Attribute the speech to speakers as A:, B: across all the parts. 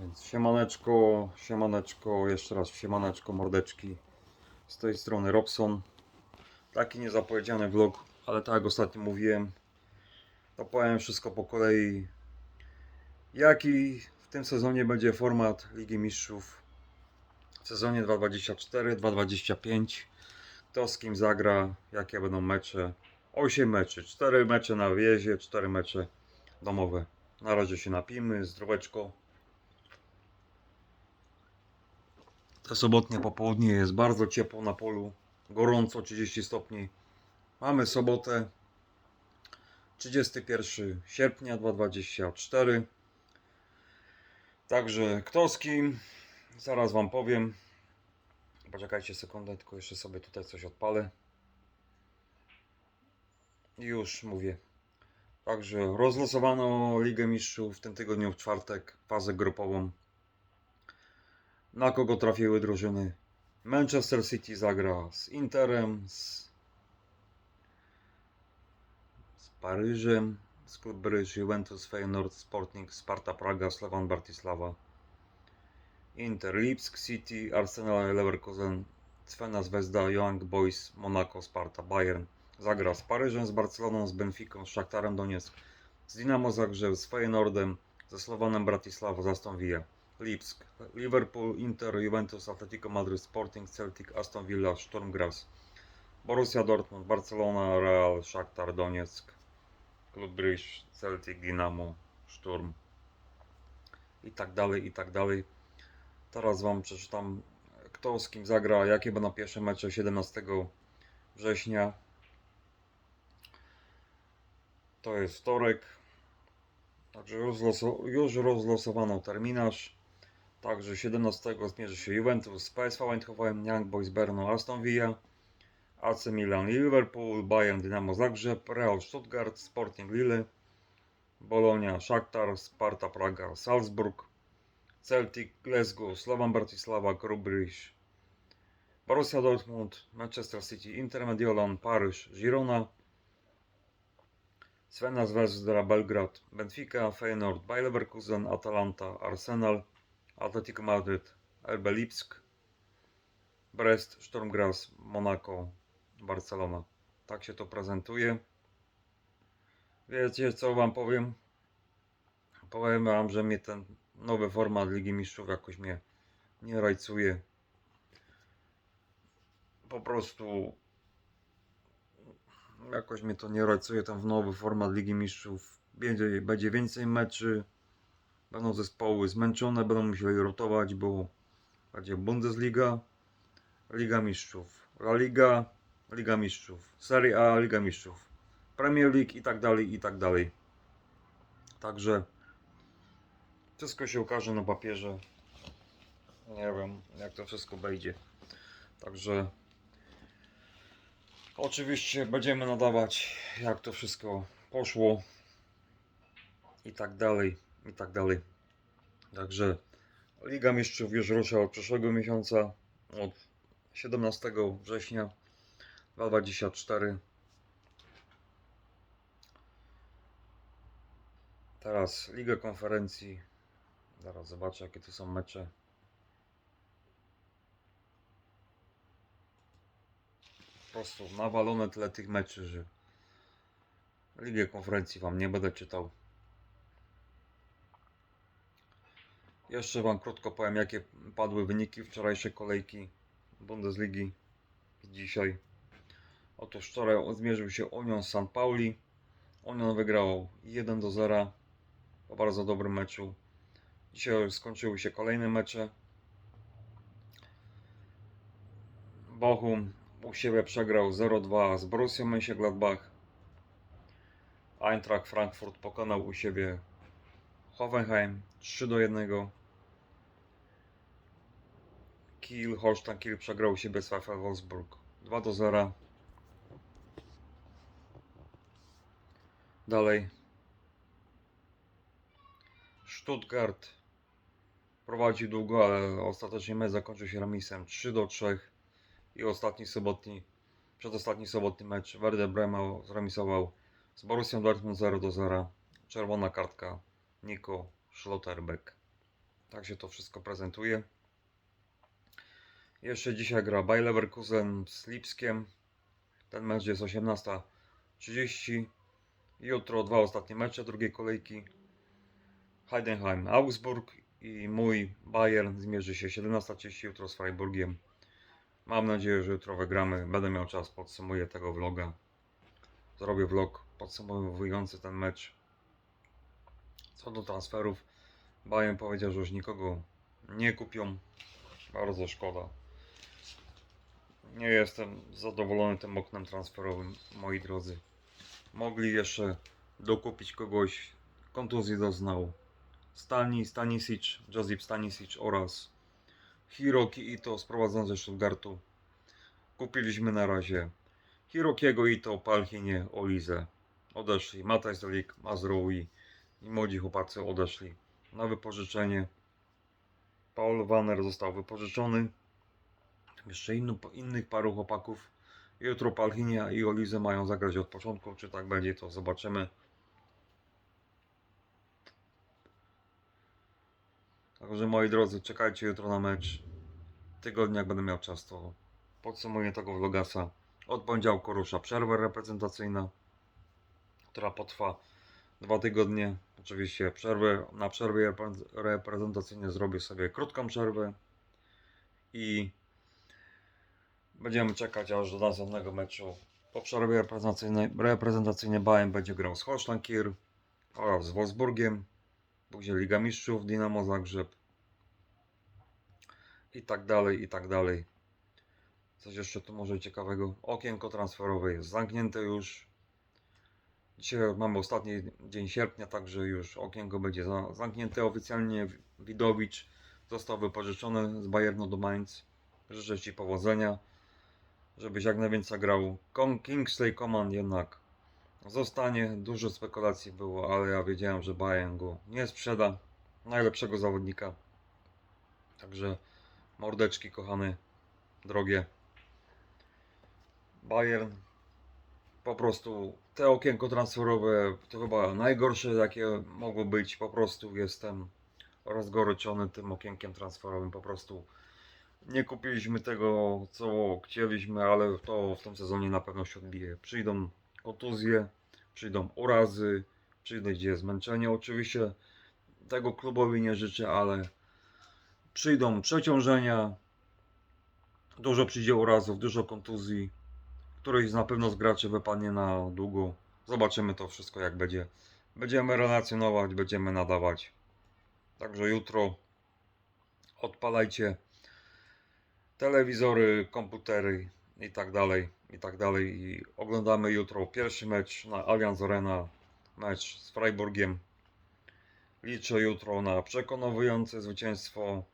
A: Więc siemaneczko, siemaneczko, jeszcze raz siemaneczko, mordeczki. Z tej strony Robson. Taki niezapowiedziany vlog, ale tak jak ostatnio mówiłem, to powiem wszystko po kolei. Jaki w tym sezonie będzie format Ligi Mistrzów w sezonie 2024-2025. Kto z kim zagra, jakie będą mecze. 8 meczy, 4 mecze na wjeździe, 4 mecze domowe. Na razie się napijmy, zdroweczko. To sobotnie popołudnie jest bardzo ciepło na polu, gorąco 30 stopni. Mamy sobotę 31 sierpnia 2024. Także kto z kim, zaraz Wam powiem. Poczekajcie sekundę, tylko jeszcze sobie tutaj coś odpalę. Już mówię. Także rozlosowano Ligę Mistrzów w tym tygodniu w czwartek, fazę grupową. Na kogo trafiły drużyny? Manchester City zagra z Interem, z, z Paryżem, z Club Brugge, Juventus, Feyenoord, Sporting, Sparta Praga, Slovan Bratislava, Inter, Lipsk, City, Arsenal, Leverkusen, Cfena Zvezda, Young Boys, Monaco, Sparta, Bayern. Zagra z Paryżem, z Barceloną, z Benficą, z Szaktarem Donieck, z Dinamo Zagrzeb, z Feyenoordem, ze Slovanem Bratislava, z Aston Villa. Lipsk, Liverpool, Inter, Juventus, Atletico Madryt, Sporting, Celtic, Aston Villa, Sturm Graz, Borussia Dortmund, Barcelona, Real, Shakhtar Donetsk, Klub Brugge, Celtic, Dynamo, Sturm i tak dalej, i tak dalej. Teraz Wam przeczytam kto z kim zagra, jakie będą pierwsze mecze 17 września. To jest wtorek. Także już rozlosowano terminarz. Także 17 zmierzy się Juventus z PSV Eindhoven, Young Boys Brno, Aston Villa, AC Milan, Liverpool, Bayern, Dynamo Zagrzeb, Real Stuttgart, Sporting Lille, Bologna, Shakhtar, Sparta Praga, Salzburg, Celtic, Glasgow, Slovan Bratislava, Brugge, Borussia Dortmund, Manchester City, Inter Mediolan, Paryż, Girona, Svena Zvezda, Belgrad, Benfica, Feyenoord, Bayer Leverkusen, Atalanta, Arsenal, Atletico Madryt, RB Lipsk, Brest, Sturm Graz, Monaco, Barcelona. Tak się to prezentuje. Wiecie co wam powiem? Powiem wam, że mnie ten nowy format Ligi Mistrzów jakoś mnie nie rajcuje. Po prostu jakoś mnie to nie rajcuje ten nowy format Ligi Mistrzów. Będzie, będzie więcej meczy. Będą zespoły zmęczone, będą musieli rotować, bo będzie Bundesliga, Liga Mistrzów, La Liga, Liga Mistrzów, Serie A, Liga Mistrzów, Premier League i tak dalej, i tak dalej. Także wszystko się ukaże na papierze. Nie wiem, jak to wszystko będzie. Także oczywiście będziemy nadawać, jak to wszystko poszło i tak dalej, i tak dalej. Także Liga Mistrzów już rusza od przyszłego miesiąca, od 17 września 2024. Teraz Liga Konferencji. Zaraz zobaczę, jakie to są mecze. Po prostu nawalone tyle tych meczy, że Ligę Konferencji Wam nie będę czytał. Jeszcze Wam krótko powiem, jakie padły wyniki wczorajszej kolejki Bundesligi dzisiaj. Otóż wczoraj zmierzył się Union z San Pauli. Union wygrał 1 do 0 po bardzo dobrym meczu. Dzisiaj skończyły się kolejne mecze. Bochum u siebie przegrał 0-2 z Borussią Mönchengladbach. Eintracht Frankfurt pokonał u siebie Hoffenheim 3 do 1. Kiel, Holstein Kiel przegrał u siebie z VfL Wolfsburg 2 do 0. Dalej. Stuttgart prowadzi długo, ale ostatecznie mecz zakończył się remisem 3 do 3. I ostatni sobotni, przedostatni sobotni mecz Werder Bremen zremisował z Borussią Dortmund 0 do 0. Czerwona kartka Nico Schlotterbeck. Tak się to wszystko prezentuje. Jeszcze dzisiaj gra Bayer Leverkusen z Lipskiem. Ten mecz jest 18.30. Jutro dwa ostatnie mecze drugiej kolejki. Heidenheim, Augsburg i mój Bayern zmierzy się 17.30 jutro z Freiburgiem. Mam nadzieję, że jutro wygramy. Będę miał czas, podsumuję tego vloga. Zrobię vlog podsumowujący ten mecz. Co do transferów, Bayern powiedział, że już nikogo nie kupią. Bardzo szkoda. Nie jestem zadowolony tym oknem transferowym, moi drodzy. Mogli jeszcze dokupić kogoś, kontuzji doznał. Stani, Stanisic, Josip Stanisic oraz Hiroki Ito sprowadzony ze Stuttgartu. Kupiliśmy na razie Hirokiego Ito, Palchinie, Olize. Odeszli. Mataj Zolik, Mazroui i młodzi chłopacy odeszli na wypożyczenie. Paul Wanner został wypożyczony. Jeszcze innych paru chłopaków. Jutro Palchinia i Olize mają zagrać od początku. Czy tak będzie, to zobaczymy. Także moi drodzy, czekajcie jutro na mecz. Tygodnia, jak będę miał czas, to podsumuję tego vlogasa. Od poniedziałku rusza przerwa reprezentacyjna, która potrwa dwa tygodnie. Oczywiście przerwę, na przerwie repre- reprezentacyjnej zrobię sobie krótką przerwę i będziemy czekać aż do następnego meczu. Po przerwie reprezentacyjnej, reprezentacyjnej Bayern będzie grał z Holstein oraz z Wolfsburgiem. Później Liga Mistrzów, Dynamo Zagrzeb i tak dalej, i tak dalej. Coś jeszcze tu może ciekawego. Okienko transferowe jest zamknięte już. Dzisiaj mamy ostatni dzień sierpnia, także już okienko będzie za- zamknięte oficjalnie. Widowicz został wypożyczony z Bayernu do Mainz. Życzę Ci powodzenia, żebyś jak najwięcej grał. Kingsley Coman jednak zostanie. Dużo spekulacji było, ale ja wiedziałem, że Bayern go nie sprzeda. Najlepszego zawodnika. Także mordeczki kochane, drogie. Bayern po prostu te okienko transferowe to chyba najgorsze jakie mogło być. Po prostu jestem rozgoryczony tym okienkiem transferowym. Po prostu nie kupiliśmy tego, co chcieliśmy, ale to w tym sezonie na pewno się odbije. Przyjdą kontuzje, przyjdą urazy, przyjdzie zmęczenie. Oczywiście tego klubowi nie życzę, ale przyjdą przeciążenia, dużo przyjdzie urazów, dużo kontuzji. Któryś na pewno z graczy wypadnie na długo. Zobaczymy to wszystko jak będzie. Będziemy relacjonować, będziemy nadawać. Także jutro odpalajcie telewizory, komputery i tak dalej, i tak dalej. I oglądamy jutro pierwszy mecz na Allianz Arena, mecz z Freiburgiem. Liczę jutro na przekonujące zwycięstwo,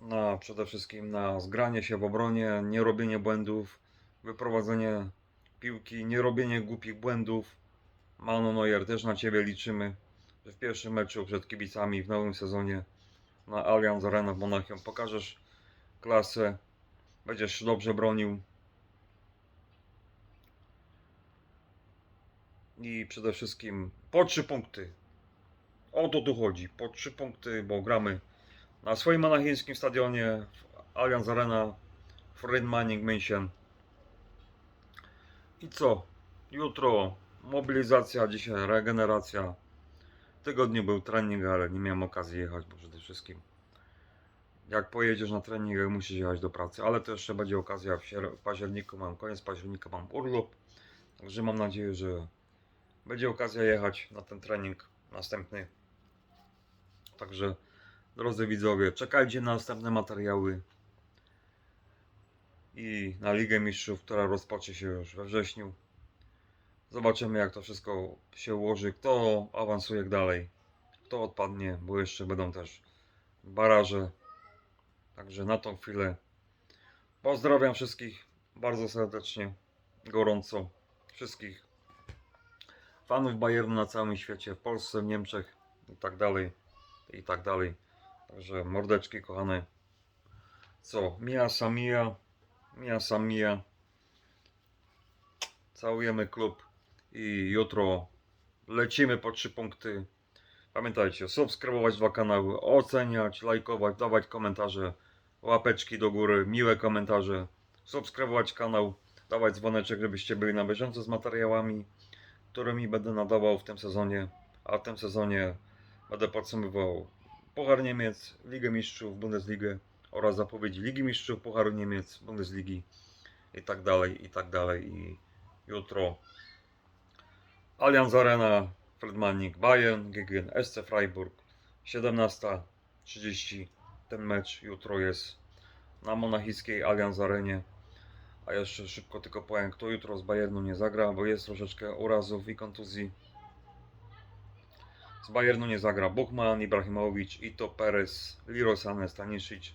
A: na przede wszystkim na zgranie się w obronie, nie robienie błędów, wyprowadzenie piłki, nie robienie głupich błędów. Mano Neuer, też na Ciebie liczymy, że w pierwszym meczu przed kibicami w nowym sezonie na Allianz Arena w Monachium pokażesz klasę, będziesz dobrze bronił. I przede wszystkim po trzy punkty. O to tu chodzi. Po trzy punkty, bo gramy na swoim monachińskim stadionie w Allianz Arena w Rhein München. I co? Jutro mobilizacja, dzisiaj regeneracja. Tygodniu był trening, ale nie miałem okazji jechać, bo przede wszystkim jak pojedziesz na trening, musisz jechać do pracy, ale to jeszcze będzie okazja w październiku, mam koniec października, mam urlop, także mam nadzieję, że będzie okazja jechać na ten trening następny. Także drodzy widzowie, czekajcie na następne materiały i na Ligę Mistrzów, która rozpocznie się już we wrześniu. Zobaczymy jak to wszystko się ułoży, kto awansuje dalej, kto odpadnie, bo jeszcze będą też baraże. Także na tą chwilę pozdrawiam wszystkich bardzo serdecznie, gorąco, wszystkich fanów Bayernu na całym świecie, w Polsce, w Niemczech i tak dalej, i tak dalej. Także mordeczki kochane. Co? Mia Samia, Mia Samia. Całujemy klub i jutro lecimy po trzy punkty. Pamiętajcie, subskrybować dwa kanały, oceniać, lajkować, dawać komentarze, łapeczki do góry, miłe komentarze, subskrybować kanał, dawać dzwoneczek, żebyście byli na bieżąco z materiałami, którymi będę nadawał w tym sezonie. A w tym sezonie będę podsumowywał Puchar Niemiec, Ligę Mistrzów, Bundesligę oraz zapowiedzi Ligi Mistrzów, Pucharu Niemiec, Bundesligi i tak dalej, i tak dalej. I jutro Allianz Arena, Fredmanik, Bayern, gegen SC Freiburg, 17.30. Ten mecz jutro jest na monachijskiej Allianz Arenie. A jeszcze szybko tylko powiem, kto jutro z Bayernu nie zagra, bo jest troszeczkę urazów i kontuzji. Z Bayernu nie zagra Buchmann, Ibrahimowicz, Ito, Perez, Leroy Sané, Stanisic,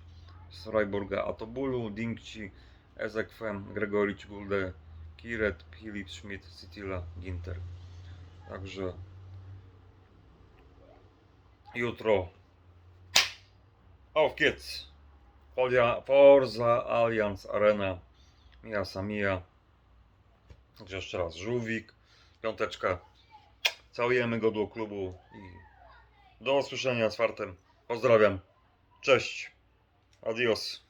A: z Freiburga Atobulu, Dingci, Ezekwem, Gregoricz, Gulde, Kiret, Philips, Schmidt, Citila, Ginter. Także jutro. Auf geht's! Forza Allianz Arena. Mia Samija Także jeszcze raz żółwik piąteczka. Całujemy go do klubu i do usłyszenia z fartem. Pozdrawiam. Cześć. Adios